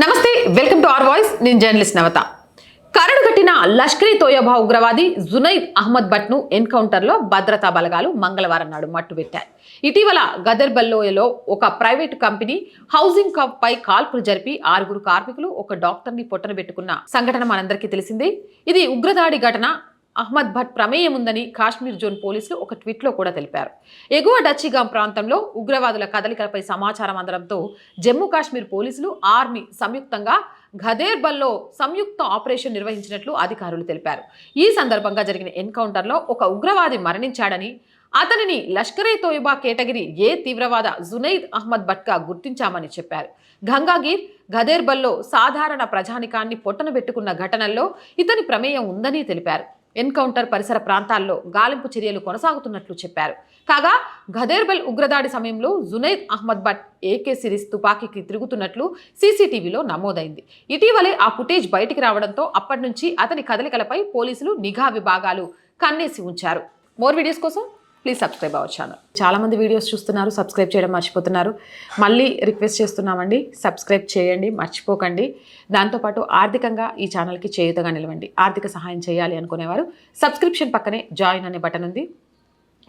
నమస్తే welcome to R voice. నేను journalist Navata. కరడు కట్టిన లష్కరీ తోయబా ఉగ్రవాది జునైద్ అహ్మద్ భట్ను భద్రతా బలగాలు మంగళవారం నాడు మట్టుబెట్టాయి. ఇటీవల గదర్బల్లోయలో ఒక ప్రైవేటు కంపెనీ హౌసింగ్ కప్ పై కాల్పులు జరిపి ఆరుగురు కార్మికులు ఒక డాక్టర్ని పొట్టన పెట్టుకున్న సంఘటన మనందరికీ తెలిసిందే. ఇది ఉగ్రదాడి ఘటన అహ్మద్ భట్ ప్రమేయం ఉందని కాశ్మీర్ జోన్ పోలీసులు ఒక ట్వీట్లో కూడా తెలిపారు. ఎగువ డచ్చిగాం ప్రాంతంలో ఉగ్రవాదుల కదలికలపై సమాచారం అందడంతో జమ్మూ కాశ్మీర్ పోలీసులు ఆర్మీ సంయుక్తంగా ఘదేర్బల్లో సంయుక్త ఆపరేషన్ నిర్వహించినట్లు అధికారులు తెలిపారు. ఈ సందర్భంగా జరిగిన ఎన్కౌంటర్లో ఒక ఉగ్రవాది మరణించాడని అతనిని లష్కరే తోయిబా కేటగిరీ ఏ తీవ్రవాద జునైద్ అహ్మద్ భట్గా గుర్తించామని చెప్పారు. గంగాగీర్ గదేర్బల్లో సాధారణ ప్రజానికాన్ని పొట్టన పెట్టుకున్న ఘటనల్లో ఇతని ప్రమేయం ఉందని తెలిపారు. ఎన్కౌంటర్ పరిసర ప్రాంతాల్లో గాలింపు చర్యలు కొనసాగుతున్నట్లు చెప్పారు. కాగా గదేర్బల్ ఉగ్రదాడి సమయంలో జునైద్ అహ్మద్ భట్ ఏకే సిరీస్ తుపాకీకి తిరుగుతున్నట్లు సీసీటీవీలో నమోదైంది. ఇటీవలే ఆ ఫుటేజ్ బయటికి రావడంతో అప్పటి నుంచి అతని కదలికలపై పోలీసులు నిఘా విభాగాలు కన్నేసి ఉంచారు. మోర్ వీడియోస్ కోసం ప్లీజ్ సబ్స్క్రైబ్ అవర్ ఛానల్ చాలా మంది వీడియోస్ చూస్తున్నారు సబ్స్క్రైబ్ చేయడం మర్చిపోతున్నారు. మళ్ళీ రిక్వెస్ట్ చేస్తున్నామండి సబ్స్క్రైబ్ చేయండి మర్చిపోకండి. దాంతోపాటు ఆర్థికంగా ఈ ఛానల్కి చేయుతగా నిలవండి. ఆర్థిక సహాయం చేయాలి అనుకునేవారు సబ్స్క్రిప్షన్ పక్కనే జాయిన్ అనే బటన్ ఉంది.